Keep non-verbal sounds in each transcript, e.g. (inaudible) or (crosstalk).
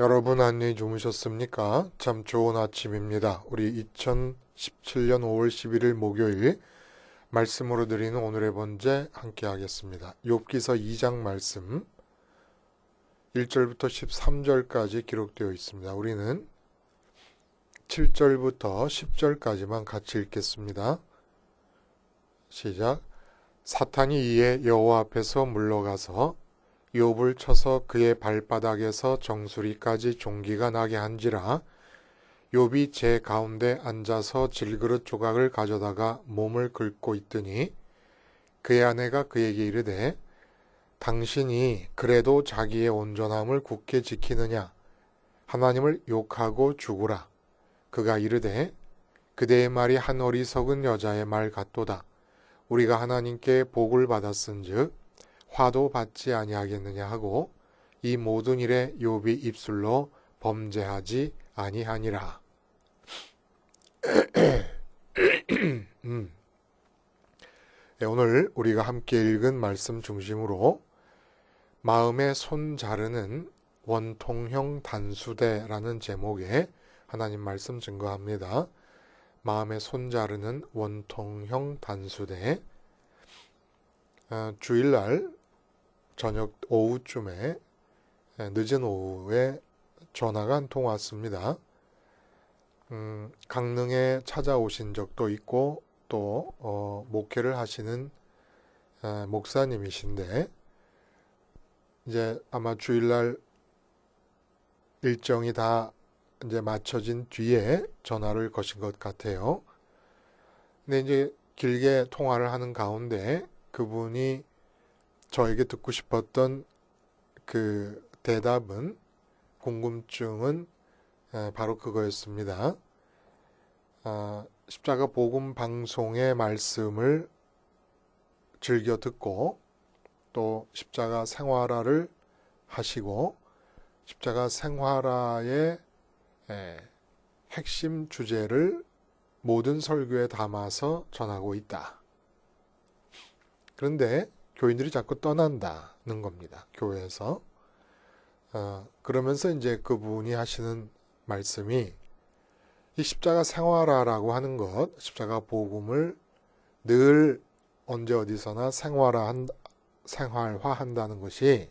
여러분 안녕히 주무셨습니까? 참 좋은 아침입니다. 우리 2017년 5월 11일 목요일 말씀으로 드리는 오늘의 번제 함께 하겠습니다. 욥기서 2장 말씀 1절부터 13절까지 기록되어 있습니다. 우리는 7절부터 10절까지만 같이 읽겠습니다. 시작. 사탄이 이에 여호와 앞에서 물러가서 욥을 쳐서 그의 발바닥에서 정수리까지 종기가 나게 한지라 욥이 제 가운데 앉아서 질그릇 조각을 가져다가 몸을 긁고 있더니 그의 아내가 그에게 이르되 당신이 그래도 자기의 온전함을 굳게 지키느냐? 하나님을 욕하고 죽으라. 그가 이르되 그대의 말이 한 어리석은 여자의 말 같도다. 우리가 하나님께 복을 받았은즉 화도 받지 아니하겠느냐 하고 이 모든 일에 욥이 입술로 범죄하지 아니하니라. (clears throat) 음. 네, 오늘 우리가 함께 읽은 말씀 중심으로 마음의 손 자르는 원통형 단수대라는 제목의 하나님 말씀 증거합니다. 마음의 손 자르는 원통형 단수대 어, 주일날 저녁 오후쯤에 늦은 오후에 전화가 한 통 왔습니다. 음, 강릉에 찾아오신 적도 있고 또 어, 목회를 하시는 에, 목사님이신데 이제 아마 주일날 일정이 다 이제 맞춰진 뒤에 전화를 거신 것 같아요. 근데 이제 길게 통화를 하는 가운데 그분이 저에게 듣고 싶었던 그 대답은 궁금증은 바로 그거였습니다. 아, 십자가 복음 방송의 말씀을 즐겨 듣고 또 십자가 생활화를 하시고 십자가 생활화의 핵심 주제를 모든 설교에 담아서 전하고 있다. 그런데 교인들이 자꾸 떠난다는 겁니다. 교회에서. 어, 그러면서 이제 그분이 하시는 말씀이 이 십자가 생활화라고 하는 것, 십자가 복음을 늘 언제 어디서나 생활화 생활화한다는 것이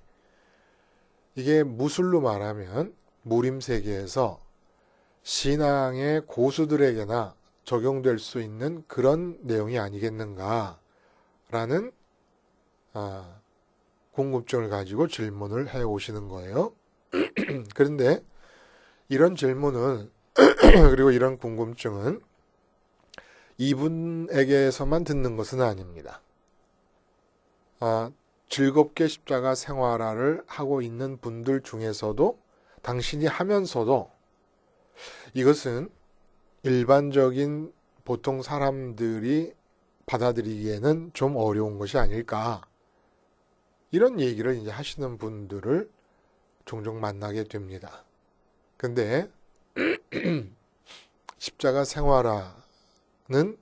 이게 무술로 말하면 무림 세계에서 신앙의 고수들에게나 적용될 수 있는 그런 내용이 아니겠는가라는 아, 궁금증을 가지고 질문을 해 오시는 거예요. (clears throat) 그런데 이런 질문은 (clears throat) 그리고 이런 궁금증은 이분에게서만 듣는 것은 아닙니다. 아, 즐겁게 십자가 생활화를 하고 있는 분들 중에서도 당신이 하면서도 이것은 일반적인 보통 사람들이 받아들이기에는 좀 어려운 것이 아닐까. 이런 얘기를 이제 하시는 분들을 종종 만나게 됩니다. 근데 (clears throat) 십자가 생활화는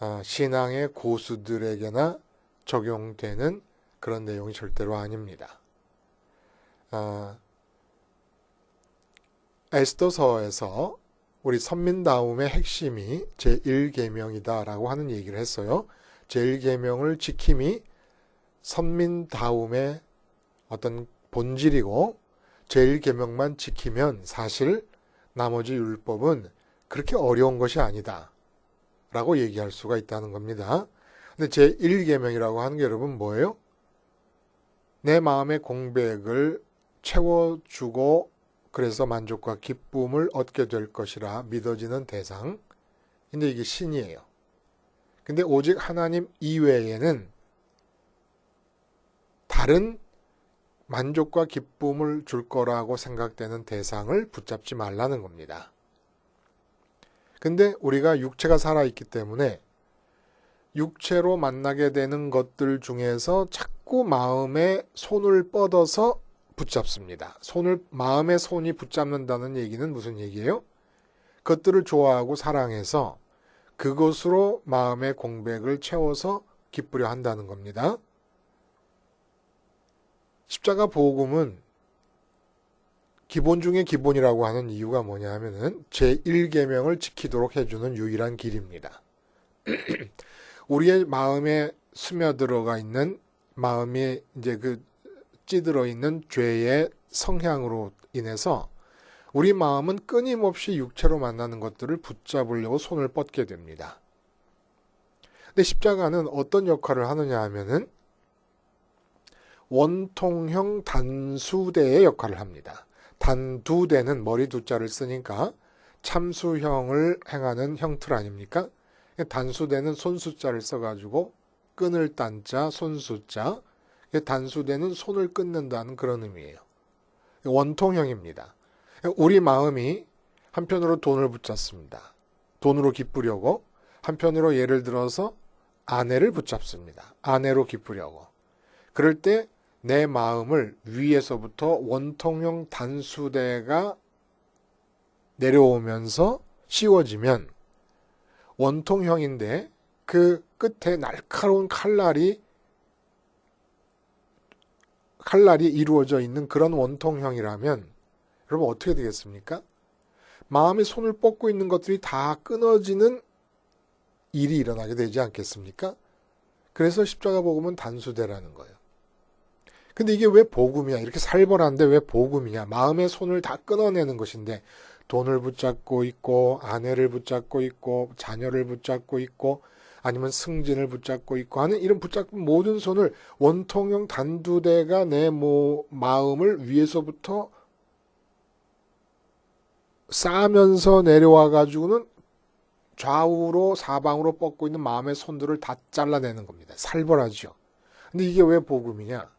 아, 신앙의 고수들에게나 적용되는 그런 내용이 절대로 아닙니다. 아, 에스더서에서 우리 선민다움의 핵심이 제1계명이다라고 하는 얘기를 했어요. 제1계명을 지킴이 선민다움의 어떤 본질이고 제1계명만 지키면 사실 나머지 율법은 그렇게 어려운 것이 아니다. 라고 얘기할 수가 있다는 겁니다. 근데 제1계명이라고 하는 게 여러분 뭐예요? 내 마음의 공백을 채워주고 그래서 만족과 기쁨을 얻게 될 것이라 믿어지는 대상. 근데 이게 신이에요. 근데 오직 하나님 이외에는 다른 만족과 기쁨을 줄 거라고 생각되는 대상을 붙잡지 말라는 겁니다. 근데 우리가 육체가 살아있기 때문에 육체로 만나게 되는 것들 중에서 자꾸 마음에 손을 뻗어서 붙잡습니다. 손을 마음의 손이 붙잡는다는 얘기는 무슨 얘기예요? 그것들을 좋아하고 사랑해서 그것으로 마음의 공백을 채워서 기쁘려 한다는 겁니다. 십자가 복음은 기본 중에 기본이라고 하는 이유가 뭐냐 하면은 제1계명을 지키도록 해주는 유일한 길입니다. (clears throat) 우리의 마음에 스며들어가 있는 마음에 이제 그 찌들어 있는 죄의 성향으로 인해서 우리 마음은 끊임없이 육체로 만나는 것들을 붙잡으려고 손을 뻗게 됩니다. 근데 십자가는 어떤 역할을 하느냐 하면은 원통형 단수대의 역할을 합니다. 단두대는 머리 두자를 쓰니까 참수형을 행하는 형틀 아닙니까? 단수대는 손수자를 써가지고 끈을 딴자, 손수자. 단수대는 손을 끊는다는 그런 의미예요. 원통형입니다. 우리 마음이 한편으로 돈을 붙잡습니다. 돈으로 기쁘려고 한편으로 예를 들어서 아내를 붙잡습니다. 아내로 기쁘려고. 그럴 때 내 마음을 위에서부터 원통형 단수대가 내려오면서 씌워지면 원통형인데 그 끝에 날카로운 칼날이 칼날이 이루어져 있는 그런 원통형이라면 여러분 어떻게 되겠습니까? 마음의 손을 뻗고 있는 것들이 다 끊어지는 일이 일어나게 되지 않겠습니까? 그래서 십자가 복음은 단수대라는 거예요. 근데 이게 왜 복음이야? 이렇게 살벌한데 왜 복음이냐? 마음의 손을 다 끊어내는 것인데 돈을 붙잡고 있고 아내를 붙잡고 있고 자녀를 붙잡고 있고 아니면 승진을 붙잡고 있고 하는 이런 붙잡은 모든 손을 원통형 단두대가 내 모, 마음을 위에서부터 쌓으면서 내려와 가지고는 좌우로 사방으로 뻗고 있는 마음의 손들을 다 잘라내는 겁니다. 살벌하죠. 근데 이게 왜 복음이냐?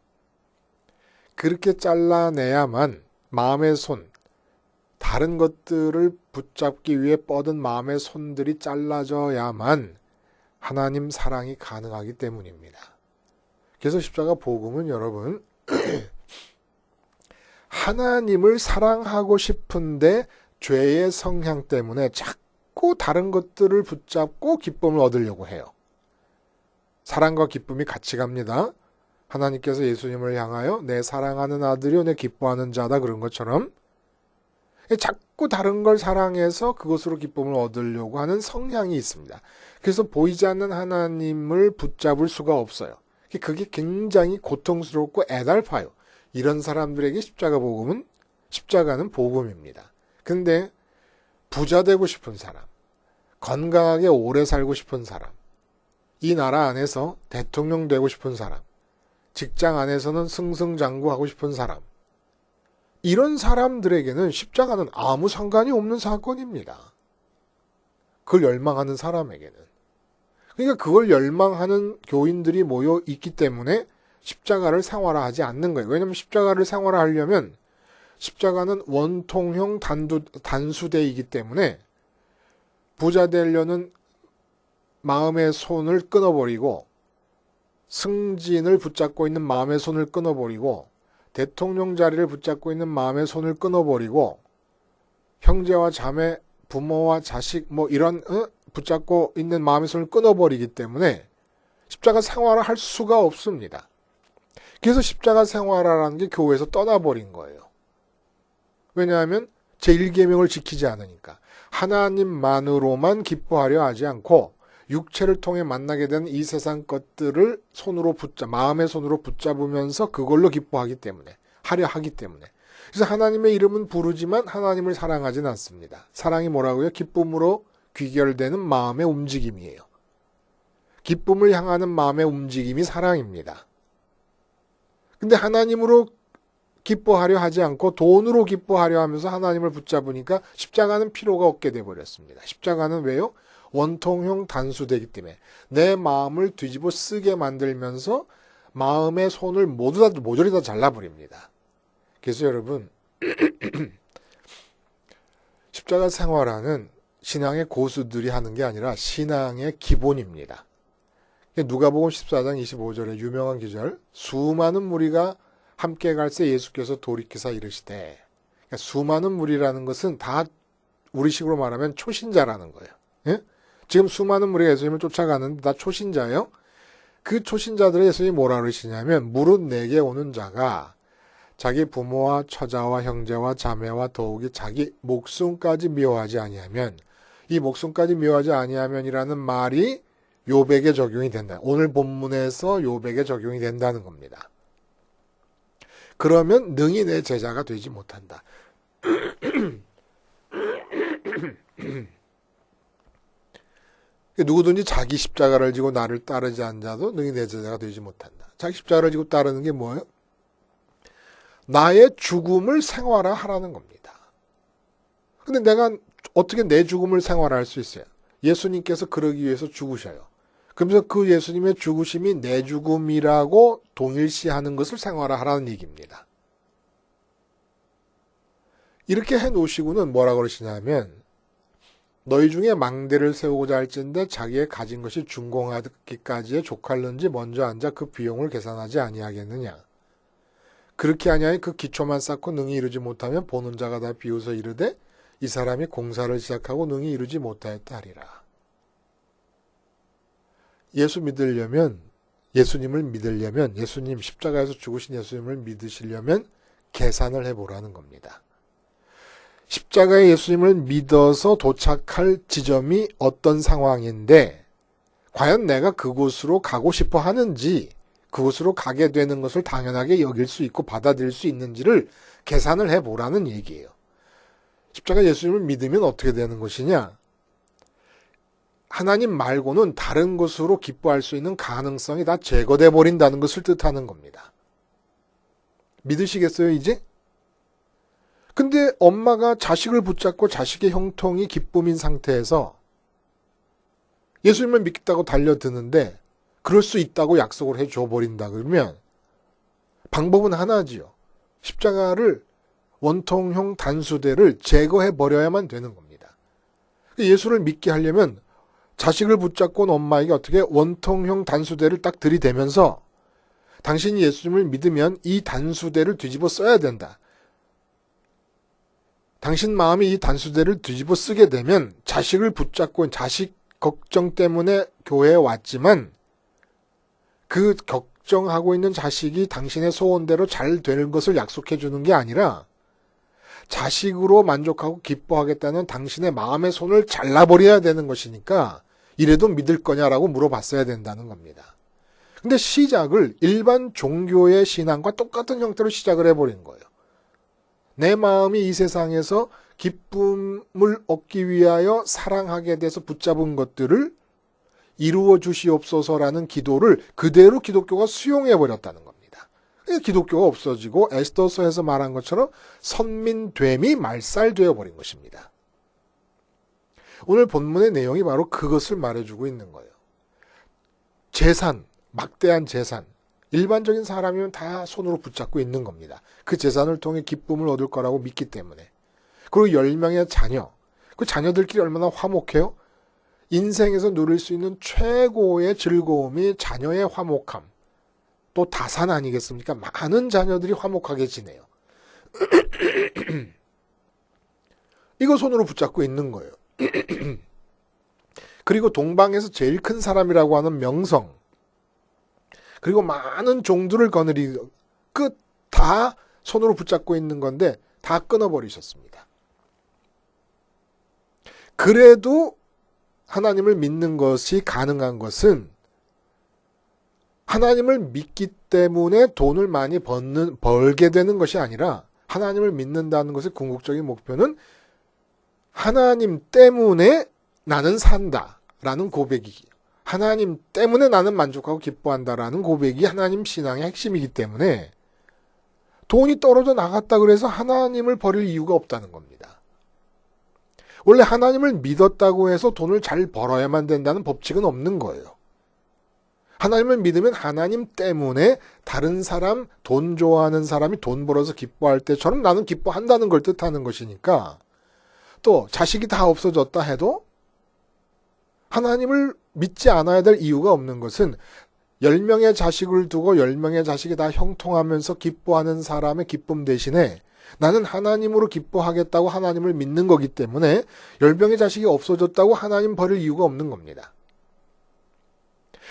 그렇게 잘라내야만 마음의 손, 다른 것들을 붙잡기 위해 뻗은 마음의 손들이 잘라져야만 하나님 사랑이 가능하기 때문입니다. 그래서 십자가 복음은 여러분, (clears throat) 하나님을 사랑하고 싶은데 죄의 성향 때문에 자꾸 다른 것들을 붙잡고 기쁨을 얻으려고 해요. 사랑과 기쁨이 같이 갑니다. 하나님께서 예수님을 향하여 내 사랑하는 아들이요 내 기뻐하는 자다 그런 것처럼 자꾸 다른 걸 사랑해서 그것으로 기쁨을 얻으려고 하는 성향이 있습니다. 그래서 보이지 않는 하나님을 붙잡을 수가 없어요. 그게 굉장히 고통스럽고 애달파요. 이런 사람들에게 십자가 복음은 십자가는 복음입니다. 근데 부자 되고 싶은 사람, 건강하게 오래 살고 싶은 사람, 이 나라 안에서 대통령 되고 싶은 사람, 직장 안에서는 승승장구하고 싶은 사람, 이런 사람들에게는 십자가는 아무 상관이 없는 사건입니다. 그걸 열망하는 사람에게는. 그러니까 그걸 열망하는 교인들이 모여 있기 때문에 십자가를 생활화하지 않는 거예요. 왜냐하면 십자가를 생활화하려면 십자가는 원통형 단두, 단수대이기 때문에 부자 되려는 마음의 손을 끊어버리고 승진을 붙잡고 있는 마음의 손을 끊어버리고 대통령 자리를 붙잡고 있는 마음의 손을 끊어버리고 형제와 자매, 부모와 자식 뭐 이런 어? 붙잡고 있는 마음의 손을 끊어버리기 때문에 십자가 생활을 할 수가 없습니다. 그래서 십자가 생활화라는 게 교회에서 떠나버린 거예요. 왜냐하면 제1계명을 지키지 않으니까 하나님만으로만 기뻐하려 하지 않고 육체를 통해 만나게 된 이 세상 것들을 손으로 붙잡, 마음의 손으로 붙잡으면서 그걸로 기뻐하기 때문에, 하려 하기 때문에. 그래서 하나님의 이름은 부르지만 하나님을 사랑하진 않습니다. 사랑이 뭐라고요? 기쁨으로 귀결되는 마음의 움직임이에요. 기쁨을 향하는 마음의 움직임이 사랑입니다. 근데 하나님으로 기뻐하려 하지 않고 돈으로 기뻐하려 하면서 하나님을 붙잡으니까 십자가는 필요가 없게 돼 버렸습니다. 십자가는 왜요? 원통형 단수되기 때문에 내 마음을 뒤집어 쓰게 만들면서 마음의 손을 모두 다 모조리 다 잘라버립니다. 그래서 여러분 (clears throat) 십자가 생활하는 신앙의 고수들이 하는 게 아니라 신앙의 기본입니다. 누가복음 14장 25절에 유명한 기절 수많은 무리가 함께 갈새 예수께서 돌이키사 이르시되 그러니까 수많은 무리라는 것은 다 우리식으로 말하면 초신자라는 거예요. 예? 지금 수많은 무리가 예수님을 쫓아가는데 다 초신자예요. 그 초신자들의 예수님이 뭐라 그러시냐면 무릇 내게 오는 자가 자기 부모와 처자와 형제와 자매와 더욱이 자기 목숨까지 미워하지 아니하면 이 목숨까지 미워하지 아니하면이라는 말이 요백에 적용이 된다. 오늘 본문에서 요백에 적용이 된다는 겁니다. 그러면 능히 내 제자가 되지 못한다. (clears throat) (clears throat) 누구든지 자기 십자가를 지고 나를 따르지 않은 자도 능히 내 제자가 되지 못한다. 자기 십자가를 지고 따르는 게 뭐예요? 나의 죽음을 생활화하라는 겁니다. 근데 내가 어떻게 내 죽음을 생활화할 수 있어요? 예수님께서 그러기 위해서 죽으셔요. 그러면서 그 예수님의 죽으심이 내 죽음이라고 동일시하는 것을 생활화하라는 얘기입니다. 이렇게 해 놓으시고는 뭐라 그러시냐면 너희 중에 망대를 세우고자 할진데 자기의 가진 것이 준공하기까지에 족할는지 먼저 앉아 그 비용을 계산하지 아니하겠느냐. 그렇게 하냐니 그 기초만 쌓고 능히 이루지 못하면 보는 자가 다 비웃어 이르되 이 사람이 공사를 시작하고 능히 이루지 못하였다 하리라. 예수 믿으려면 예수님을 믿으려면 예수님 십자가에서 죽으신 예수님을 믿으시려면 계산을 해보라는 겁니다. 십자가의 예수님을 믿어서 도착할 지점이 어떤 상황인데 과연 내가 그곳으로 가고 싶어 하는지 그곳으로 가게 되는 것을 당연하게 여길 수 있고 받아들일 수 있는지를 계산을 해보라는 얘기예요. 십자가 예수님을 믿으면 어떻게 되는 것이냐? 하나님 말고는 다른 것으로 기뻐할 수 있는 가능성이 다 제거돼 버린다는 것을 뜻하는 겁니다. 믿으시겠어요, 이제? 근데 엄마가 자식을 붙잡고 자식의 형통이 기쁨인 상태에서 예수님을 믿겠다고 달려드는데 그럴 수 있다고 약속을 해줘 버린다 그러면 방법은 하나지요. 십자가를 원통형 단수대를 제거해 버려야만 되는 겁니다. 예수를 믿게 하려면 자식을 붙잡고 온 엄마에게 어떻게 원통형 단수대를 딱 들이대면서 당신이 예수님을 믿으면 이 단수대를 뒤집어 써야 된다. 당신 마음이 이 단수대를 뒤집어 쓰게 되면 자식을 붙잡고 자식 걱정 때문에 교회에 왔지만 그 걱정하고 있는 자식이 당신의 소원대로 잘 되는 것을 약속해 주는 게 아니라 자식으로 만족하고 기뻐하겠다는 당신의 마음의 손을 잘라버려야 되는 것이니까 이래도 믿을 거냐라고 물어봤어야 된다는 겁니다. 근데 시작을 일반 종교의 신앙과 똑같은 형태로 시작을 해버린 거예요. 내 마음이 이 세상에서 기쁨을 얻기 위하여 사랑하게 돼서 붙잡은 것들을 이루어 주시옵소서라는 기도를 그대로 기독교가 수용해 버렸다는 겁니다. 기독교가 없어지고 에스더서에서 말한 것처럼 선민됨이 말살되어 버린 것입니다. 오늘 본문의 내용이 바로 그것을 말해주고 있는 거예요. 재산, 막대한 재산, 일반적인 사람이면 다 손으로 붙잡고 있는 겁니다. 그 재산을 통해 기쁨을 얻을 거라고 믿기 때문에. 그리고 10명의 자녀. 그 자녀들끼리 얼마나 화목해요? 인생에서 누릴 수 있는 최고의 즐거움이 자녀의 화목함. 또 다산 아니겠습니까? 많은 자녀들이 화목하게 지내요. (clears throat) 이거 손으로 붙잡고 있는 거예요. (clears throat) 그리고 동방에서 제일 큰 사람이라고 하는 명성. 그리고 많은 종들을 거느리고 끝다 손으로 붙잡고 있는 건데 다 끊어버리셨습니다. 그래도 하나님을 믿는 것이 가능한 것은 하나님을 믿기 때문에 돈을 많이 버는, 벌게 되는 것이 아니라 하나님을 믿는다는 것의 궁극적인 목표는 하나님 때문에 나는 산다. 라는 고백이 하나님 때문에 나는 만족하고 기뻐한다라는 고백이 하나님 신앙의 핵심이기 때문에 돈이 떨어져 나갔다 그래서 하나님을 버릴 이유가 없다는 겁니다. 원래 하나님을 믿었다고 해서 돈을 잘 벌어야만 된다는 법칙은 없는 거예요. 하나님을 믿으면 하나님 때문에 다른 사람, 돈 좋아하는 사람이 돈 벌어서 기뻐할 때처럼 나는 기뻐한다는 걸 뜻하는 것이니까 또 자식이 다 없어졌다 해도 하나님을 믿지 않아야 될 이유가 없는 것은 10명의 자식을 두고 10명의 자식이 다 형통하면서 기뻐하는 사람의 기쁨 대신에 나는 하나님으로 기뻐하겠다고 하나님을 믿는 거기 때문에 10명의 자식이 없어졌다고 하나님 버릴 이유가 없는 겁니다.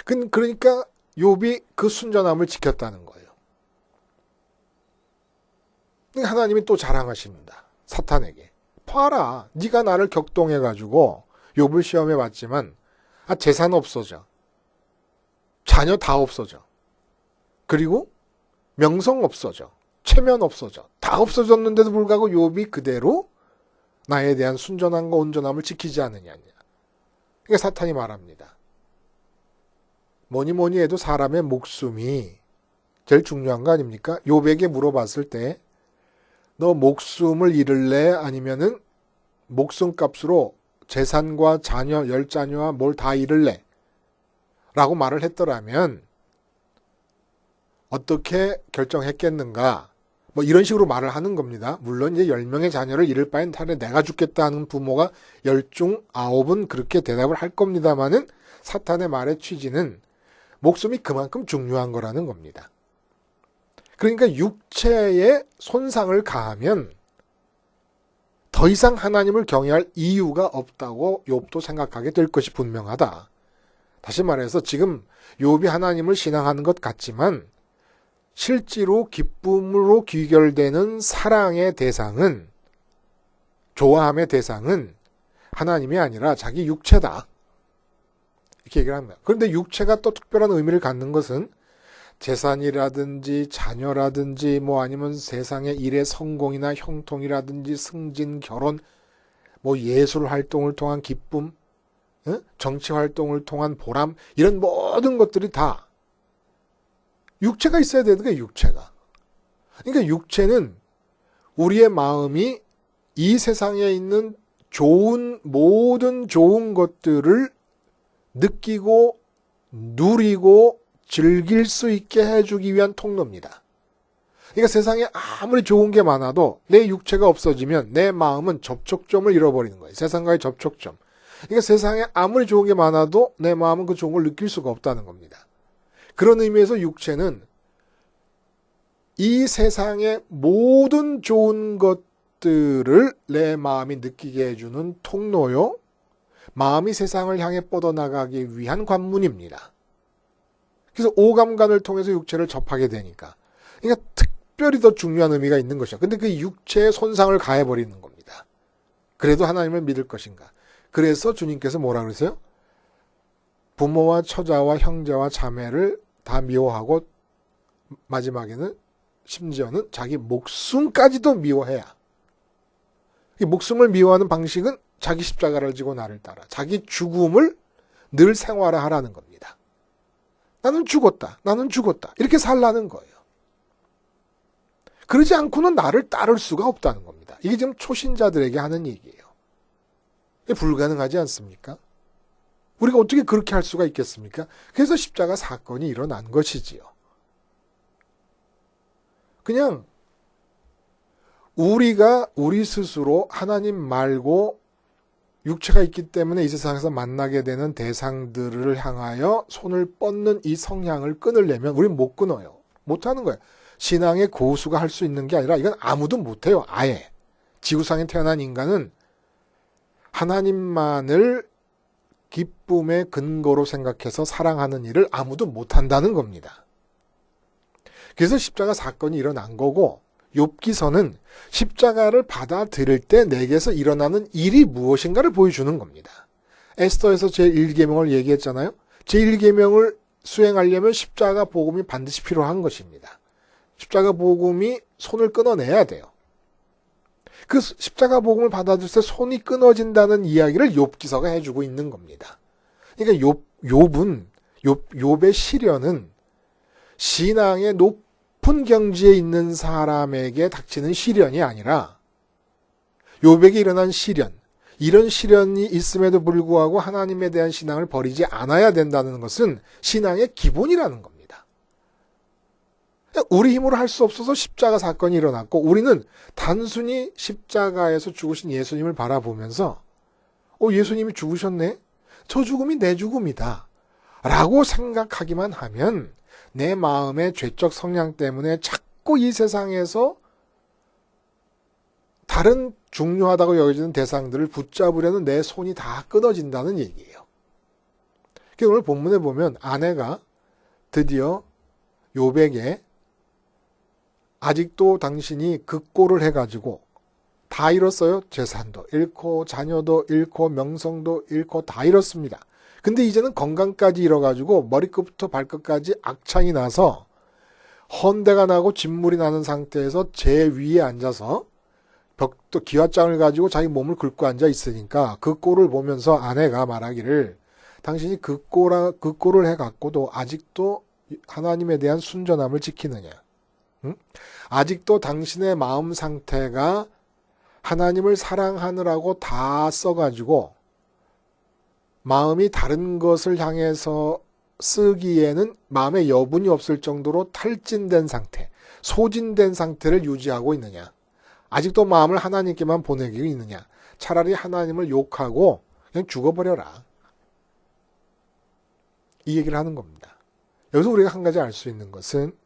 그러니까 욥이 그 순전함을 지켰다는 거예요. 하나님이 또 자랑하십니다. 사탄에게. 봐라. 네가 나를 격동해 가지고 욥을 시험해 봤지만 아 재산 없어져. 자녀 다 없어져. 그리고 명성 없어져. 체면 없어져. 다 없어졌는데도 불구하고 욥이 그대로 나에 대한 순전함과 온전함을 지키지 않느냐. 이게 사탄이 말합니다. 뭐니 뭐니 해도 사람의 목숨이 제일 중요한 거 아닙니까? 욥에게 물어봤을 때 너 목숨을 잃을래 아니면은 목숨 값으로 재산과 자녀, 열 자녀와 뭘 다 잃을래? 라고 말을 했더라면 어떻게 결정했겠는가? 뭐 이런 식으로 말을 하는 겁니다. 물론 이제 10명의 자녀를 잃을 바엔 차라리 내가 죽겠다는 부모가 10중 9은 그렇게 대답을 할 겁니다만은 사탄의 말의 취지는 목숨이 그만큼 중요한 거라는 겁니다. 그러니까 육체에 손상을 가하면 더 이상 하나님을 경외할 이유가 없다고 욥도 생각하게 될 것이 분명하다. 다시 말해서 지금 욥이 하나님을 신앙하는 것 같지만 실제로 기쁨으로 귀결되는 사랑의 대상은 좋아함의 대상은 하나님이 아니라 자기 육체다. 이렇게 얘기를 합니다. 그런데 육체가 또 특별한 의미를 갖는 것은 재산이라든지 자녀라든지 뭐 아니면 세상의 일의 성공이나 형통이라든지 승진, 결혼, 뭐 예술 활동을 통한 기쁨, 정치 활동을 통한 보람 이런 모든 것들이 다 육체가 있어야 되는 게 육체가. 그러니까 육체는 우리의 마음이 이 세상에 있는 좋은 모든 좋은 것들을 느끼고 누리고 즐길 수 있게 해주기 위한 통로입니다. 그러니까 세상에 아무리 좋은 게 많아도 내 육체가 없어지면 내 마음은 접촉점을 잃어버리는 거예요. 세상과의 접촉점. 그러니까 세상에 아무리 좋은 게 많아도 내 마음은 그 좋은 걸 느낄 수가 없다는 겁니다. 그런 의미에서 육체는 이 세상의 모든 좋은 것들을 내 마음이 느끼게 해주는 통로요. 마음이 세상을 향해 뻗어나가기 위한 관문입니다. 그래서 오감관을 통해서 육체를 접하게 되니까. 그러니까 특별히 더 중요한 의미가 있는 것이죠. 근데 그 육체에 손상을 가해버리는 겁니다. 그래도 하나님을 믿을 것인가. 그래서 주님께서 뭐라 그러세요? 부모와 처자와 형제와 자매를 다 미워하고 마지막에는 심지어는 자기 목숨까지도 미워해야. 이 목숨을 미워하는 방식은 자기 십자가를 지고 나를 따라 자기 죽음을 늘 생활화하라는 겁니다. 나는 죽었다. 나는 죽었다. 이렇게 살라는 거예요. 그러지 않고는 나를 따를 수가 없다는 겁니다. 이게 지금 초신자들에게 하는 얘기예요. 불가능하지 않습니까? 우리가 어떻게 그렇게 할 수가 있겠습니까? 그래서 십자가 사건이 일어난 것이지요. 그냥 우리가 우리 스스로 하나님 말고 육체가 있기 때문에 이 세상에서 만나게 되는 대상들을 향하여 손을 뻗는 이 성향을 끊으려면 우리는 못 끊어요. 못 하는 거예요. 신앙의 고수가 할 수 있는 게 아니라 이건 아무도 못 해요. 아예. 지구상에 태어난 인간은 하나님만을 기쁨의 근거로 생각해서 사랑하는 일을 아무도 못 한다는 겁니다. 그래서 십자가 사건이 일어난 거고 욥기서는 십자가를 받아들일 때 내게서 일어나는 일이 무엇인가를 보여주는 겁니다. 에스더에서 제1계명을 얘기했잖아요. 제1계명을 수행하려면 십자가 복음이 반드시 필요한 것입니다. 십자가 복음이 손을 끊어내야 돼요. 그 십자가 복음을 받아들일 때 손이 끊어진다는 이야기를 욥기서가 해주고 있는 겁니다. 그러니까 욥 욥은 욥 욥의 시련은 신앙의 높 은 경지에 있는 사람에게 닥치는 시련이 아니라 욥에게 일어난 시련 이런 시련이 있음에도 불구하고 하나님에 대한 신앙을 버리지 않아야 된다는 것은 신앙의 기본이라는 겁니다. 우리 힘으로 할 수 없어서 십자가 사건이 일어났고 우리는 단순히 십자가에서 죽으신 예수님을 바라보면서 어 예수님이 죽으셨네. 저 죽음이 내 죽음이다. 라고 생각하기만 하면 내 마음의 죄적 성향 때문에 자꾸 이 세상에서 다른 중요하다고 여겨지는 대상들을 붙잡으려는 내 손이 다 끊어진다는 얘기예요. 오늘 본문에 보면 아내가 드디어 요백에 아직도 당신이 그 꼴을 해가지고 다 잃었어요. 재산도 잃고 자녀도 잃고 명성도 잃고 다 잃었습니다. 근데 이제는 건강까지 잃어가지고 머리끝부터 발끝까지 악창이 나서 헌대가 나고 진물이 나는 상태에서 제 위에 앉아서 벽도 기와장을 가지고 자기 몸을 긁고 앉아 있으니까 그 꼴을 보면서 아내가 말하기를 당신이 그 꼴아 그 꼴을 해 갖고도 아직도 하나님에 대한 순전함을 지키느냐? 응? 아직도 당신의 마음 상태가 하나님을 사랑하느라고 다 써가지고 마음이 다른 것을 향해서 쓰기에는 마음의 여분이 없을 정도로 탈진된 상태, 소진된 상태를 유지하고 있느냐? 아직도 마음을 하나님께만 보내기고 있느냐? 차라리 하나님을 욕하고 그냥 죽어버려라. 이 얘기를 하는 겁니다. 여기서 우리가 한 가지 알 수 있는 것은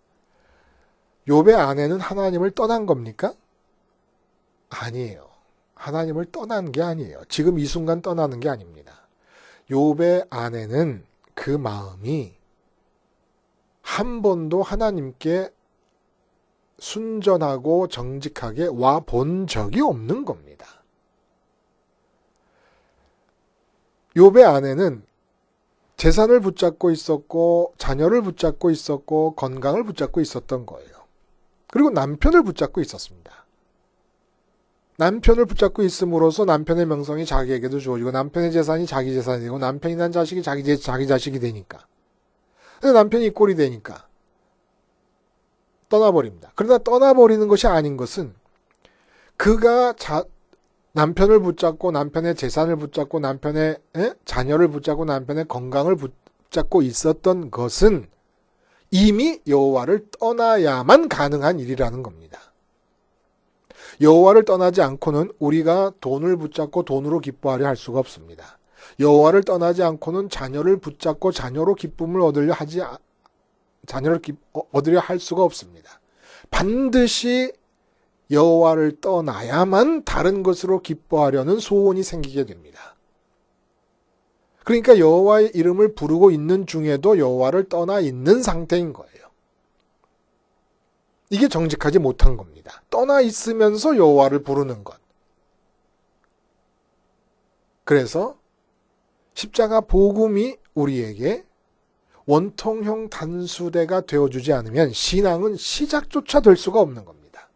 욥의 아내는 하나님을 떠난 겁니까? 아니에요. 하나님을 떠난 게 아니에요. 지금 이 순간 떠나는 게 아닙니다. 욥의 아내는 그 마음이 한 번도 하나님께 순전하고 정직하게 와 본 적이 없는 겁니다. 욥의 아내는 재산을 붙잡고 있었고 자녀를 붙잡고 있었고 건강을 붙잡고 있었던 거예요. 그리고 남편을 붙잡고 있었습니다. 남편을 붙잡고 있음으로써 남편의 명성이 자기에게도 주어지고 남편의 재산이 자기 재산이 되고 남편이 난 자식이 자기 제, 자기 자식이 되니까. 근데 남편이 이 꼴이 되니까 떠나버립니다. 그러나 떠나버리는 것이 아닌 것은 그가 자, 남편을 붙잡고 남편의 재산을 붙잡고 남편의 에? 자녀를 붙잡고 남편의 건강을 붙잡고 있었던 것은 이미 여호와를 떠나야만 가능한 일이라는 겁니다. 여호와를 떠나지 않고는 우리가 돈을 붙잡고 돈으로 기뻐하려 할 수가 없습니다. 여호와를 떠나지 않고는 자녀를 붙잡고 자녀로 기쁨을 얻으려 하지 자녀를 기, 어, 얻으려 할 수가 없습니다. 반드시 여호와를 떠나야만 다른 것으로 기뻐하려는 소원이 생기게 됩니다. 그러니까 여호와의 이름을 부르고 있는 중에도 여호와를 떠나 있는 상태인 거예요. 이게 정직하지 못한 겁니다. 떠나 있으면서 여호와를 부르는 것. 그래서 십자가 복음이 우리에게 원통형 단수대가 되어주지 않으면 신앙은 시작조차 될 수가 없는 겁니다.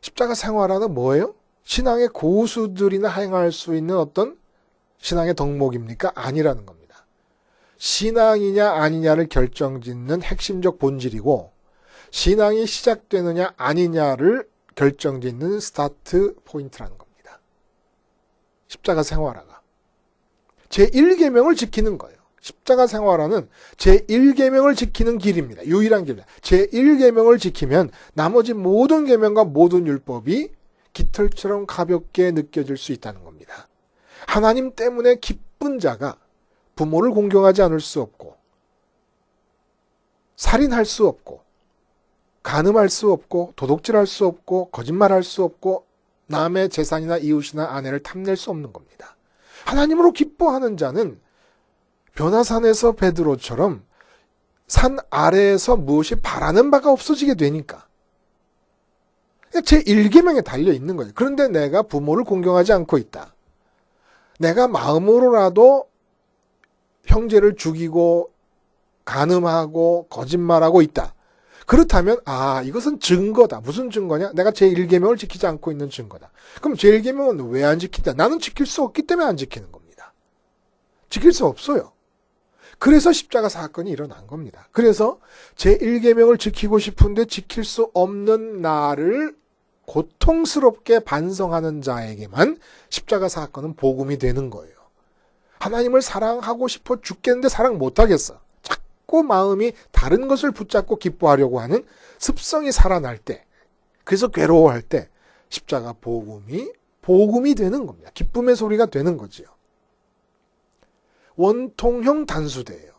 십자가 생활하는 뭐예요? 신앙의 고수들이나 행할 수 있는 어떤 신앙의 덕목입니까? 아니라는 겁니다. 신앙이냐 아니냐를 결정짓는 핵심적 본질이고 신앙이 시작되느냐 아니냐를 결정짓는 스타트 포인트라는 겁니다. 십자가 생활화가 제1계명을 지키는 거예요. 십자가 생활화는 제1계명을 지키는 길입니다. 유일한 길입니다. 제1계명을 지키면 나머지 모든 계명과 모든 율법이 깃털처럼 가볍게 느껴질 수 있다는 겁니다. 하나님 때문에 기쁜 자가 부모를 공경하지 않을 수 없고 살인할 수 없고 간음할 수 없고 도둑질할 수 없고 거짓말할 수 없고 남의 재산이나 이웃이나 아내를 탐낼 수 없는 겁니다. 하나님으로 기뻐하는 자는 변화산에서 베드로처럼 산 아래에서 무엇이 바라는 바가 없어지게 되니까. 제 1계명에 달려 있는 거예요. 그런데 내가 부모를 공경하지 않고 있다. 내가 마음으로라도 형제를 죽이고 간음하고 거짓말하고 있다. 그렇다면 아 이것은 증거다. 무슨 증거냐? 내가 제1계명을 지키지 않고 있는 증거다. 그럼 제1계명은 왜 안 지킨다? 나는 지킬 수 없기 때문에 안 지키는 겁니다. 지킬 수 없어요. 그래서 십자가 사건이 일어난 겁니다. 그래서 제1계명을 지키고 싶은데 지킬 수 없는 나를 고통스럽게 반성하는 자에게만 십자가 사건은 복음이 되는 거예요. 하나님을 사랑하고 싶어 죽겠는데 사랑 못하겠어. 자꾸 마음이 다른 것을 붙잡고 기뻐하려고 하는 습성이 살아날 때, 그래서 괴로워할 때 십자가 복음이 복음이 되는 겁니다. 기쁨의 소리가 되는 거지요. 원통형 단수대예요.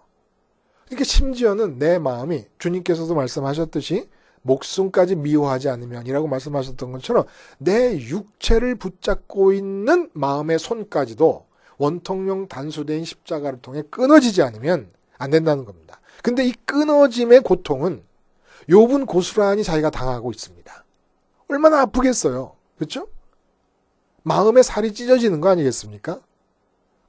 이렇게 심지어는 내 마음이 주님께서도 말씀하셨듯이 목숨까지 미워하지 않으면이라고 말씀하셨던 것처럼 내 육체를 붙잡고 있는 마음의 손까지도 원통형 단수대인 십자가를 통해 끊어지지 않으면 안 된다는 겁니다. 근데 이 끊어짐의 고통은 욥은 고스란히 자기가 당하고 있습니다. 얼마나 아프겠어요. 그렇죠? 마음의 살이 찢어지는 거 아니겠습니까?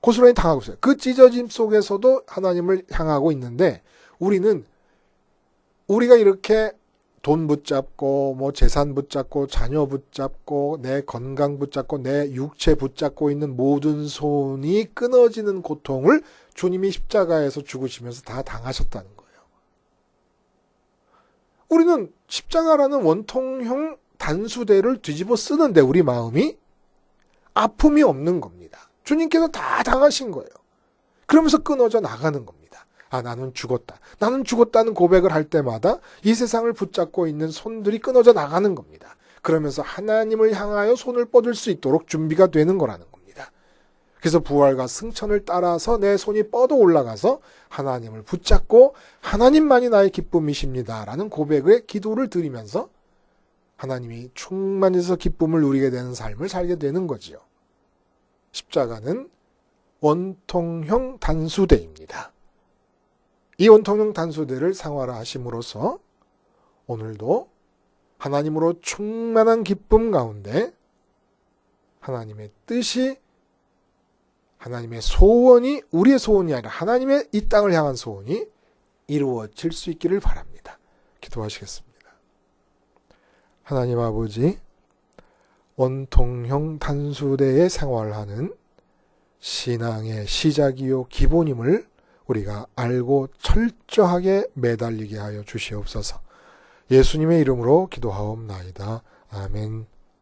고스란히 당하고 있어요. 그 찢어짐 속에서도 하나님을 향하고 있는데 우리는 우리가 이렇게 돈 붙잡고 뭐 재산 붙잡고 자녀 붙잡고 내 건강 붙잡고 내 육체 붙잡고 있는 모든 손이 끊어지는 고통을 주님이 십자가에서 죽으시면서 다 당하셨다는 거예요. 우리는 십자가라는 원통형 단수대를 뒤집어 쓰는데 우리 마음이 아픔이 없는 겁니다. 주님께서 다 당하신 거예요. 그러면서 끊어져 나가는 겁니다. 아, 나는 죽었다. 나는 죽었다는 고백을 할 때마다 이 세상을 붙잡고 있는 손들이 끊어져 나가는 겁니다. 그러면서 하나님을 향하여 손을 뻗을 수 있도록 준비가 되는 거라는 겁니다. 그래서 부활과 승천을 따라서 내 손이 뻗어 올라가서 하나님을 붙잡고 하나님만이 나의 기쁨이십니다. 라는 고백의 기도를 드리면서 하나님이 충만해서 기쁨을 누리게 되는 삶을 살게 되는 거지요. 십자가는 원통형 단수대입니다. 이 원통형 단수대를 상화라 하심으로써 오늘도 하나님으로 충만한 기쁨 가운데 하나님의 뜻이 하나님의 소원이 우리의 소원이 아니라 하나님의 이 땅을 향한 소원이 이루어질 수 있기를 바랍니다. 기도하시겠습니다. 하나님 아버지 원통형 단수대의 생활하는 신앙의 시작이요 기본임을 우리가 알고 철저하게 매달리게 하여 주시옵소서. 예수님의 이름으로 기도하옵나이다. 아멘.